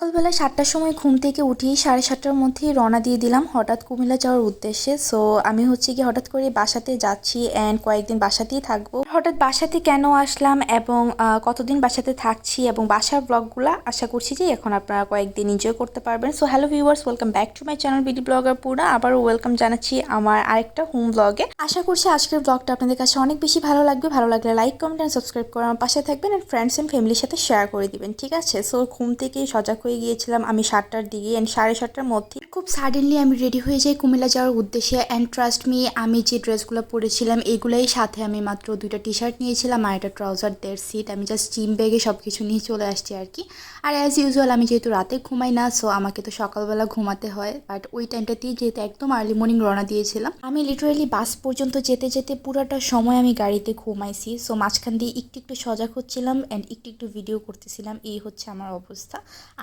সকালবেলা সাতটার সময় ঘুম থেকে উঠি সাড়ে সাতটার মধ্যেই রওনা দিয়ে দিলাম হঠাৎ কুমিল্লা যাওয়ার উদ্দেশ্যে। সো আমি হচ্ছে কি হঠাৎ করে বাসাতে যাচ্ছি অ্যান্ড কয়েকদিন বাসাতেই থাকব। হঠাৎ বাসাতে কেন আসলাম এবং কতদিন বাসাতে থাকছি এবং বাসার ব্লগগুলো আশা করছি যে এখন আপনারা কয়েকদিন এনজয় করতে পারবেন। So hello viewers welcome back to my channel BD blogger পুরা আবারও ওয়েলকাম জানাচ্ছি আমার আরেকটা হোম ব্লগে আশা করছি আজকের ব্লগটা আপনাদের কাছে অনেক বেশি ভালো লাগবে। ভালো লাগলে লাইক কমেন্ট অ্যান্ড সাবস্ক্রাইব করে আমার পাশে থাকবেন অ্যান্ড ফ্রেন্ডস অ্যান্ড ফ্যামিলির সাথে শেয়ার করে দিবেন, ঠিক আছে? সো ঘুম থেকে সজাগ হয়ে গিয়েছিলাম আমি সাতটার দিকে অ্যান্ড সাড়ে সাতটার মধ্যে খুব সাডেনলি আমি রেডি হয়ে যাই কুমিল্লা যাওয়ার উদ্দেশ্যে অ্যান্ড ট্রাস্ট মি আমি যে ড্রেসগুলো পরেছিলাম এগুলোই সাথে আমি মাত্র দুইটা টি শার্ট নিয়েছিলাম আর একটা ট্রাউজার দেড় সিট আমি জাস্ট জিম ব্যাগে সব কিছু নিয়ে চলে আসছি আর কি। আর অ্যাজ ইউজুয়াল আমি যেহেতু রাতে ঘুমাই না সো আমাকে তো সকালবেলা ঘুমাতে হয় বাট ওই টাইমটাতেই যেহেতু একদম আর্লি মর্নিং রওনা দিয়েছিলাম, আমি লিটারেলি বাস পর্যন্ত যেতে যেতে পুরোটা সময় আমি গাড়িতে ঘুমাইছি সো মাঝখান দিয়ে একটু একটু সজাগ হচ্ছিলাম অ্যান্ড একটু একটু ভিডিও করতেছিলাম, এই হচ্ছে আমার অবস্থা।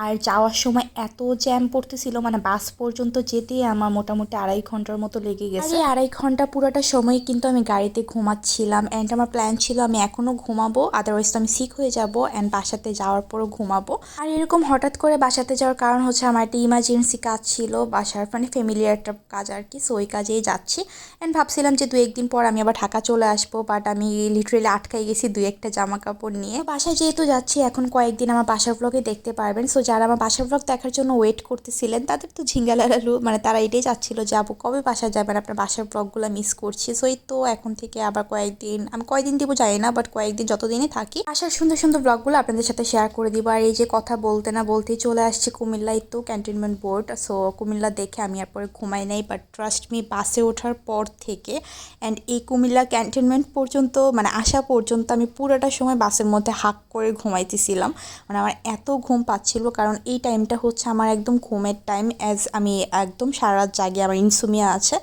আর যাওয়ার সময় এত জ্যাম পড়তেছিল মানে বাস পর্যন্ত যেতেই আমার মোটামুটি আড়াই ঘণ্টার মতো লেগে গেছে। আড়াই ঘণ্টা পুরোটা সময় কিন্তু আমি গাড়িতে ঘুমাচ্ছিলাম অ্যান্ড আমার প্ল্যান ছিল আমি এখনও ঘুমাবো আদারওয়াইজ তো আমি সিক হয়ে যাব অ্যান্ড বাসাতে যাওয়ার পরও ঘুমাবো। আর এরকম হঠাৎ করে বাসাতে যাওয়ার কারণ হচ্ছে আমার একটা ইমার্জেন্সি কাজ ছিল, বাসার মানে ফ্যামিলির একটা কাজ আর কি সো ওই কাজেই যাচ্ছি। অ্যান্ড ভাবছিলাম যে দু একদিন পর আমি আবার ঢাকা চলে আসব বাট আমি লিটারেলি আটকাই গেছি দু একটা জামা কাপড় নিয়ে। বাসায় যেহেতু যাচ্ছি, এখন কয়েকদিন আমার বাসার ব্লগে দেখতে পারবেন সো যারা আমার বাসার ব্লগ দেখার জন্য ওয়েট করতেছিলেন, তাদের তো ঝিঙ্গালালু মানে তারা এটাই চাচ্ছিল যে, আপু, কবে বাসা যাবেন? আপনার বাসার ব্লগগুলো মিস করছি। সো এই তো এখন থেকে আবার কয়েকদিন, আমি কয়েকদিন দিব, জানি না বাট কয়েকদিন যতদিনই থাকি আসার সুন্দর সুন্দর ব্লগগুলো আপনাদের সাথে শেয়ার করে দিব। আর এই যে কথা বলতে না বলতেই চলে আসছে কুমিল্লায় তো ক্যান্টনমেন্ট বোর্ড সো কুমিল্লা দেখে আমি আর পরে ঘুমাই নাই বাট ট্রাস্ট মি বাসে ওঠার পর থেকে অ্যান্ড এই কুমিল্লা ক্যান্টনমেন্ট পর্যন্ত মানে আসা পর্যন্ত আমি পুরোটা সময় বাসের মধ্যে হাক করে ঘুমাইতেছিলাম। মানে আমার এত ঘুম পাচ্ছিল, কারণ এই টাইমটা হচ্ছে আমার একদম ঘুমের টাইম অ্যাজ আমি একদম সারা জাগি আমার ইনসুমিয়া আছে।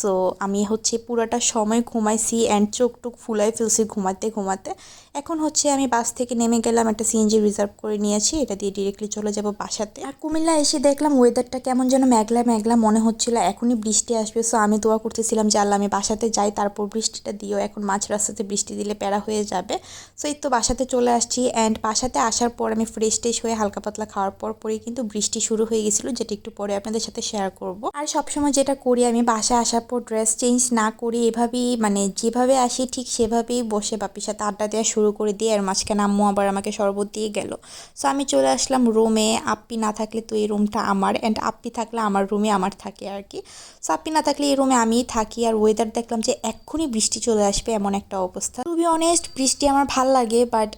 সো আমি হচ্ছে পুরোটা সময় ঘুমাইছি অ্যান্ড চোখ টুক ফুলাই ফেলছি ঘুমাতে ঘুমাতে। এখন হচ্ছে আমি বাস থেকে নেমে গেলাম, একটা সিএনজি রিজার্ভ করে নিয়েছি, এটা দিয়ে ডিরেক্টলি চলে যাব বাসাতে। আর কুমিল্লা এসে দেখলাম ওয়েদারটা কেমন যেন মেঘলা মেঘলা মনে হচ্ছিল, এখনই বৃষ্টি আসবে। সো আমি দোয়া করতেছিলাম যে আল্লাহ, আমি বাসাতে যাই, তারপর বৃষ্টিটা দিও। এখন মাঝ রাস্তাতে বৃষ্টি দিলে প্যারা হয়ে যাবে। সো এই তো বাসাতে চলে আসছি অ্যান্ড বাসাতে আসার পর আমি ফ্রেশ টেশ হয়ে হালকা পাতলা খাওয়ার পর পরেই কিন্তু বৃষ্টি শুরু হয়ে গেছিল, যেটা একটু পরে আপনাদের সাথে শেয়ার করব। আর সবসময় যেটা করি আমি, বাসায় আসার পর ড্রেস চেঞ্জ না করি এভাবেই মানে যেভাবে আসি ঠিক সেভাবেই বসে বাপির সাথে আড্ডা দেওয়া শুরু করে দিয়ে আর মাঝখানে আম্মু আবার আমাকে শরবত দিয়ে গেল। সো আমি চলে আসলাম রুমে আপ্পি না থাকলে তো এই রুমটা আমার অ্যান্ড আপ্পি থাকলে আমার রুমে আমার থাকে আর কি। সো আপ্পি না থাকলে এই রুমে আমিই থাকি, আর ওয়েদার দেখলাম যে এক্ষুনি বৃষ্টি চলে আসবে এমন একটা অবস্থা। টু বি অনেস্ট বৃষ্টি আমার ভালো লাগে বাট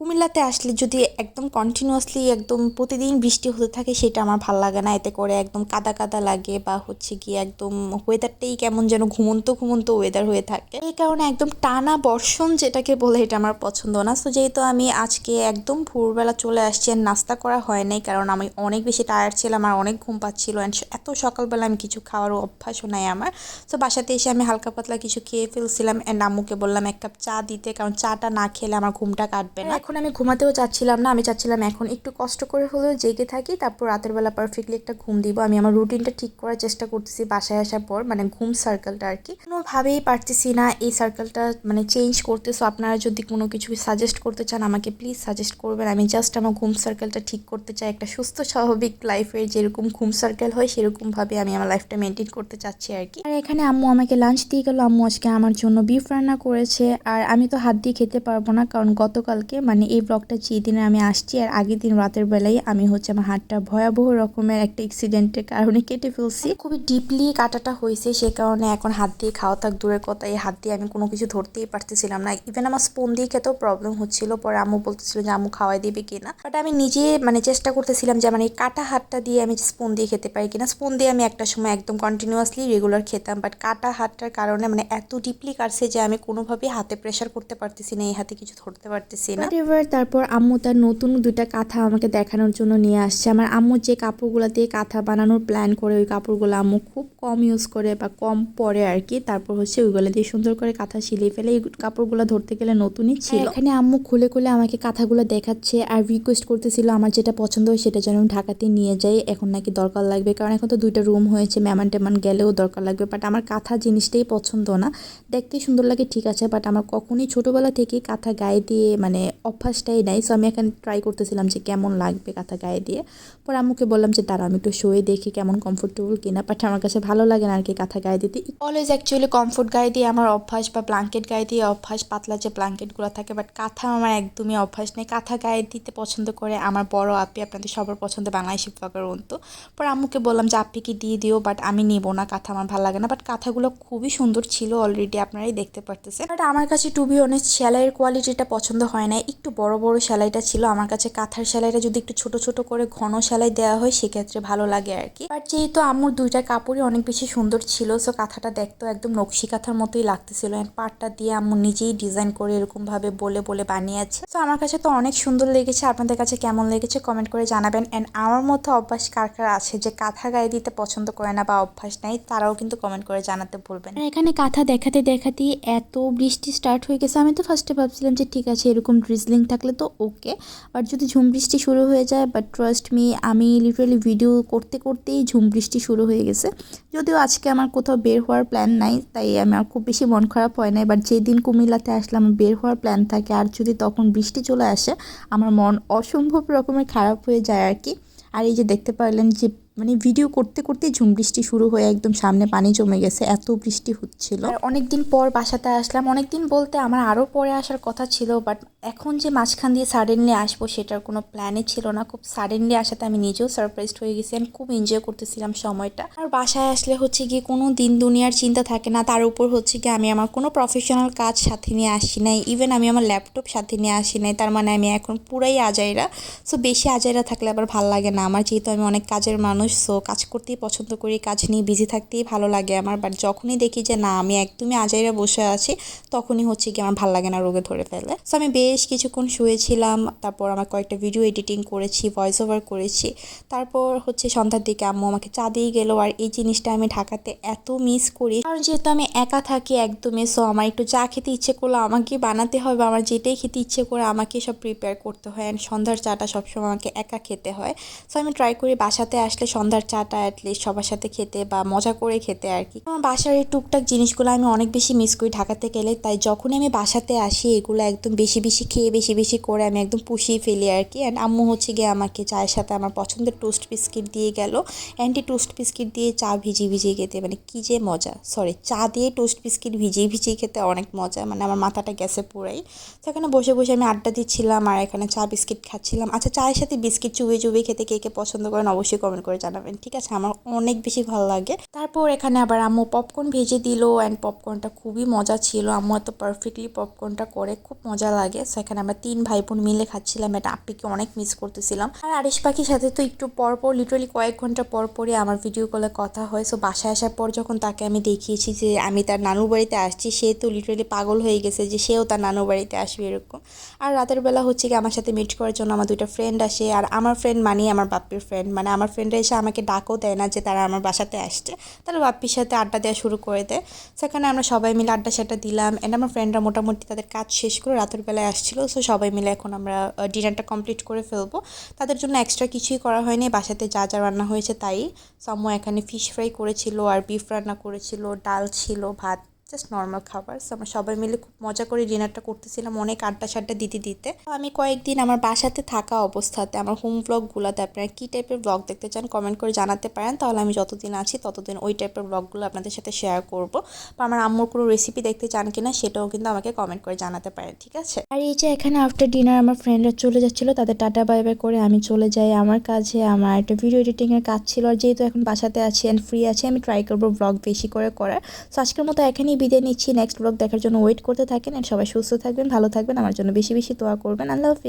কুমিল্লাতে আসলে যদি একদম কন্টিনিউয়াসলি একদম প্রতিদিন বৃষ্টি হতে থাকে, সেটা আমার ভালো লাগে না। এতে করে একদম কাদা কাদা লাগে বা হচ্ছে কি একদম ওয়েদারটাই কেমন যেন ঘুমন্ত ঘুমন্ত ওয়েদার হয়ে থাকে। এই কারণে একদম টানা বর্ষণ যেটাকে বলে, এটা আমার পছন্দ না। সো যেহেতু আমি আজকে একদম ভোরবেলা চলে আসছি আর নাস্তা করা হয় নাই, কারণ আমি অনেক বেশি টায়ার্ড ছিলাম আর অনেক ঘুম পাচ্ছিল অ্যান্ড এত সকালবেলা আমি কিছু খাওয়ারও অভ্যাসও নাই আমার। সো বাসাতে এসে আমি হালকা পাতলা কিছু খেয়ে ফেলছিলাম অ্যান্ড আম্মুকে বললাম, এক কাপ চা দিতে। কারণ চাটা না খেলে আমার ঘুমটা কাটবে না। এখন আমি ঘুমাতেও চাচ্ছিলাম না, আমি চাচ্ছিলাম এখন একটু কষ্ট করে হলেও জেগে থাকি, তারপর রাতের বেলা পারফেক্টলি একটা ঘুম দিব। আমি আমার রুটিনটা ঠিক করার চেষ্টা করতেছি বাসায় আসার পর মানে ঘুম সার্কেলটা আর কি। কোনোভাবেই পারতেছি না, এই সার্কেলটা মানে চেঞ্জ করতে সো আপনারা যদি কোনো কিছু সাজেস্ট করতে চান, আমাকে প্লিজ সাজেস্ট করবেন। আমি জাস্ট আমার ঘুম সার্কেলটা ঠিক করতে চাই। একটা সুস্থ, স্বাভাবিক লাইফের যেরকম ঘুম সার্কেল হয়, সেরকমভাবে আমি আমার লাইফটা মেনটেন করতে চাচ্ছি আর কি। আর এখানে আম্মু আমাকে লাঞ্চ দিয়ে গেল। আম্মু আজকে আমার জন্য বিফ রান্না করেছে। আর আমি তো হাত দিয়ে খেতে পারব না, কারণ গতকালকে মানে এই ব্লগটা যে দিনে আমি আসছি আর আগের দিন রাতের বেলায় আমি হচ্ছে আমার হাতটা ভয়াবহ রকমের একটা অ্যাক্সিডেন্টের কারণে কেটে ফেলছি। খুবই ডিপলি কাটাটা হয়েছে সে কারণে এখন হাত দিয়ে খাওয়া থাক দূরের কথা এই হাত দিয়ে আমি কোনো কিছু ধরতেই পারতেছিলাম না। ইভেন আমার স্পুন দিয়ে খেতেও প্রবলেম হচ্ছিল পরে আম্মু বলতেছিল যে আম্মু খাওয়াই দিবে কিনা বাট আমি নিজে মানে চেষ্টা করতেছিলাম যে আমার এই কাটা হাতটা দিয়ে আমি স্পুন দিয়ে খেতে পারি কিনা স্পুন দিয়ে আমি একটা সময় একদম কন্টিনিউয়াসলি রেগুলার খেতাম বাট কাটা হাতটার কারণে মানে এত ডিপলি কাটছে যে আমি কোনোভাবেই হাতে প্রেশার করতে পারতেছি না এই হাতে কিছু ধরতে পারতেছি না। এবার তারপর আম্মু তার নতুন দুইটা কাঁথা আমাকে দেখানোর জন্য নিয়ে আসছে। আমার আম্মু যে কাপড়গুলো দিয়ে কাঁথা বানানোর প্ল্যান করে ওই কাপড়গুলো আম্মু খুব কম ইউজ করে বা কম পরে আর কি তারপর হচ্ছে ওইগুলো দিয়ে সুন্দর করে কাঁথা সিলিয়ে ফেলে। এই কাপড়গুলো ধরতে গেলে নতুনই ছিল। এখানে আম্মু খুলে খুলে আমাকে কাঁথাগুলো দেখাচ্ছে আর রিকোয়েস্ট করতেছিল আমার যেটা পছন্দ হয় সেটা যেন ঢাকাতে নিয়ে যাই। এখন নাকি দরকার লাগবে। কারণ এখন তো দুইটা রুম হয়েছে মেমান টেমান গেলেও দরকার লাগবে। বাট আমার কাঁথা জিনিসটাই পছন্দ না। দেখতে সুন্দর লাগে ঠিক আছে। বাট আমার কখনই ছোটোবেলা থেকে কাঁথা গায়ে দিয়ে মানে অভ্যাসটাই নাই। সো আমি এখানে ট্রাই করতেছিলাম যে কেমন লাগবে কাঁথা গায়ে দিয়ে। পরে আম্মুকে বললাম যে দাঁড়া আমি একটু শুয়ে দেখি কেমন কমফোর্টেবল কিনা। বাট আমার কাছে ভালো লাগে না আর কি কাঁথা গায়ে দিতে। অলওয়েজ অ্যাকচুয়ালি কমফোর্ট গায়ে দিয়ে আমার অভ্যাস বা ব্ল্যাঙ্কেট গায়ে দিয়ে অভ্যাস, পাতলা যে ব্ল্যাঙ্কেটগুলো থাকে বাট কাঁথা আমার একদমই অভ্যাস নেই। কাঁথা গায়ে দিতে পছন্দ করে আমার বড় আপি, আপনাদের সবার পছন্দ বাংলাদেশি ব্লগার অন্ত। পরে আম্মুকে বললাম যে আপ্পিকে দিয়ে দিও বাট আমি নিব না, কাঁথা আমার ভালো লাগে না। বাট কাঁথাগুলো খুবই সুন্দর ছিল অলরেডি আপনারাই দেখতে পারতেছেন। বাট আমার কাছে টু বি সেলাইয়ের কোয়ালিটিটা পছন্দ হয় না একটু বড় বড় সেলাইটা ছিল। আমার কাছে কাঁথার সেলাইটা যদি একটু ছোট ছোট করে ঘন সেলাই দেওয়া হয়, সেক্ষেত্রে ভালো লাগে আর কি বাট যেহেতু আম্মুর দুইটা কাপড়ই অনেক বেশি সুন্দর ছিল সো কাঁথাটা দেখতো একদম নকশি কাঁথার মতোই লাগতেছিল। অ্যান্ড পাটটা দিয়ে আম্মু নিজেই ডিজাইন করে এরকম ভাবে বলে বলে বানিয়েছে। তো আমার কাছে তো অনেক সুন্দর লেগেছে। আপনাদের কাছে কেমন লেগেছে কমেন্ট করে জানাবেন। অ্যান্ড আমার মতো অভ্যাস কার কার আছে যে কাঁথা গায়ে দিতে পছন্দ করে না বা অভ্যাস নাই, তারাও কিন্তু কমেন্ট করে জানাতে ভুলবেন এখানে কাঁথা দেখাতে দেখাতে এত বৃষ্টি স্টার্ট হয়ে গেছে। আমি তো ফার্স্টে ভাবছিলাম যে ঠিক আছে, এরকম ড্রিজলিং থাকলে তো ওকে বাট যদি ঝুম বৃষ্টি শুরু হয়ে যায় বাট ট্রাস্ট মি আমি লিটারালি ভিডিও করতে করতেই ঝুম বৃষ্টি শুরু হয়ে গেছে। যদিও আজকে আমার কোথাও বের হওয়ার প্ল্যান নাই, তাই আমার খুব বেশি মন খারাপ হয় নাই। বাট যেদিন কুমিল্লাতে আসলাম, বের হওয়ার প্ল্যান থাকে। আর যদি তখন বৃষ্টি চলে আসে, আমার মন অসম্ভব রকমের খারাপ হয়ে যায় আর কি। আর এই যে দেখতে পারলেন যে মানে ভিডিও করতে করতে ঝুম বৃষ্টি শুরু হয়ে একদম সামনে পানি জমে গেছে, এত বৃষ্টি হচ্ছিল। আর অনেকদিন পর বাসাতে আসলাম। অনেকদিন বলতে আমার আরও পরে আসার কথা ছিল বাট এখন যে মাঝখান দিয়ে সাডেনলি আসব সেটার কোনো প্ল্যানই ছিল না। খুব সাডেনলি আসাতে আমি নিজেও সারপ্রাইজড হয়ে গেছি। আমি খুব এনজয় করতেছিলাম সময়টা। আর বাসায় আসলে হচ্ছে গিয়ে কোনো দিন দুনিয়ার চিন্তা থাকে না। তার উপর হচ্ছে গিয়ে আমি আমার কোনো প্রফেশনাল কাজ সাথে নিয়ে আসি নাই। ইভেন আমি আমার ল্যাপটপ সাথে নিয়ে আসি নাই। তার মানে আমি এখন পুরাই আজাইরা। সো বেশি আজাইরা থাকলে আবার ভালো লাগে না। আমার যেহেতু আমি অনেক কাজের মানুষ সো কাজ করতেই পছন্দ করি, কাজ নিয়ে বিজি থাকতেই ভালো লাগে আমার। বাট যখনই দেখি যে না, আমি একদমই আজাইরা বসে আছি, তখনই হচ্ছে কি আমার ভালো লাগে না রোগে ধরে ফেলে সো আমি বেশ কিছুক্ষণ শুয়েছিলাম, তারপর আমার কয়েকটা ভিডিও এডিটিং করেছি ভয়েস ওভার করেছি। তারপর হচ্ছে সন্ধ্যার দিকে আম্মু আমাকে চা দিয়ে গেলো, আর এই জিনিসটা আমি ঢাকাতে এত মিস করি। কারণ যেহেতু আমি একা থাকি একদমই সো আমার একটু চা খেতে ইচ্ছে করল আমাকে বানাতে হবে, আমার যেটাই খেতে ইচ্ছে করে আমাকে সব প্রিপেয়ার করতে হয়। অ্যান্ড সন্ধ্যার চাটা সবসময় আমাকে একা খেতে হয়। সো আমি ট্রাই করি বাসাতে আসলে সন্ধ্যার চাটা অ্যাটলিস্ট সবার সাথে খেতে বা মজা করে খেতে আর কি। আমার বাসার এই টুকটাক জিনিসগুলো আমি অনেক বেশি মিস করি ঢাকাতে গেলে, তাই যখনই আমি বাসাতে আসি এগুলো একদম বেশি বেশি খেয়ে বেশি বেশি করে আমি একদম পুষিয়ে ফেলি আর কি। অ্যান্ড আম্মু হচ্ছে গিয়ে আমাকে চায়ের সাথে আমার পছন্দের টোস্ট বিস্কিট দিয়ে গেল। অ্যান্টি টোস্ট বিস্কিট দিয়ে চা ভিজিয়ে ভিজিয়ে খেতে মানে কী যে মজা। সরি চা দিয়ে টোস্ট বিস্কিট ভিজিয়ে ভিজিয়ে খেতে অনেক মজা মানে আমার মাথাটা গেছে পুরাই। সেখানে বসে বসে আমি আড্ডা দিচ্ছিলাম আর এখানে চা বিস্কিট খাচ্ছিলাম। আচ্ছা চায়ের সাথে বিস্কিট চুবিয়ে চুবিয়ে খেতে কে কে পছন্দ করেন অবশ্যই কমেন্ট করে জানাবেন, ঠিক আছে? আমার অনেক বেশি ভালো লাগে। তারপর এখানে আবার আম্মু পপকর্ন ভেজে দিল অ্যান্ড পপকর্নটা খুবই মজা ছিল। আম্মু এত পারফেক্টলি পপকর্নটা করে, খুব মজা লাগে। সো এখানে আমরা তিন ভাই বোন মিলে খাচ্ছিলাম এটা আপ্পিকে অনেক মিস করতেছিলাম। আর আরিশ পাখির সাথে তো একটু পর পর লিটারালি কয়েক ঘণ্টা পর পরই আমার ভিডিও কলে কথা হয়। সো বাসায় আসার পর যখন তাকে আমি দেখিয়েছি যে আমি তার নানুর বাড়িতে আসছি, সে তো লিটারালি পাগল হয়ে গেছে যে সেও তার নানুর বাড়িতে আসবে এরকম। আর রাতের বেলা হচ্ছে কি, আমার সাথে মিট করার জন্য আমার দুইটা ফ্রেন্ড আসে। আর আমার ফ্রেন্ড মানে আমার বাপ্পির ফ্রেন্ড মানে আমার ফ্রেন্ডরা এসে আমাকে ডাকও, দেয় না যে তারা আমার বাসাতে আসছে। তারা বাপ্পির সাথে আড্ডা দেওয়া শুরু করে দেয়। সেখানে আমরা সবাই মিলে আড্ডা সাড্ডা দিলাম। এন্ড আমার ফ্রেন্ডরা মোটামুটি তাদের কাজ শেষ করে রাতের বেলায় আসছিল। সো সবাই মিলে এখন আমরা ডিনারটা কমপ্লিট করে ফেলব। তাদের জন্য এক্সট্রা কিছুই করা হয়নি। বাসাতে যা যা রান্না হয়েছে তাই। সাম্মু এখানে ফিশ ফ্রাই করেছিল, আর বিফ রান্না করেছিল, ডাল ছিল, ভাত জাস্ট নর্মাল খাবার। সো আমরা সবাই মিলে খুব মজা করে ডিনারটা করতেছিলাম অনেক আড্ডা সাড্ডা দিতে। দিতে আমি কয়েকদিন আমার বাসাতে থাকা অবস্থাতে আমার হোম ব্লগগুলোতে আপনারা কী টাইপের ব্লগ দেখতে চান কমেন্ট করে জানাতে পারেন। তাহলে আমি যতদিন আছি ততদিন ওই টাইপের ব্লগগুলো আপনাদের সাথে শেয়ার করব। বা আমার আম্মুর কোনো রেসিপি দেখতে চান কিনা সেটাও কিন্তু আমাকে কমেন্ট করে জানাতে পারেন, ঠিক আছে? আর এই যে এখানে আফটার ডিনার আমার ফ্রেন্ডরা চলে যাচ্ছিল, তাদের টাটা বাই বাই করে আমি চলে যাই আমার কাছে আমার একটা ভিডিও এডিটিংয়ের কাজ ছিল। আর যেহেতু এখন বাসাতে আছি অ্যান্ড ফ্রি আছি, আমি ট্রাই করব ব্লগ বেশি করে করার। সো আজকের মতো এখানেই বিদায় নিচ্ছি। নেক্সট ব্লগ দেখার জন্য ওয়েট করতে থাকেন সবাই সুস্থ থাকবেন, ভালো থাকবেন, আমার জন্য বেশি বেশি দোয়া করবেন। আল্লাহ হাফিজ।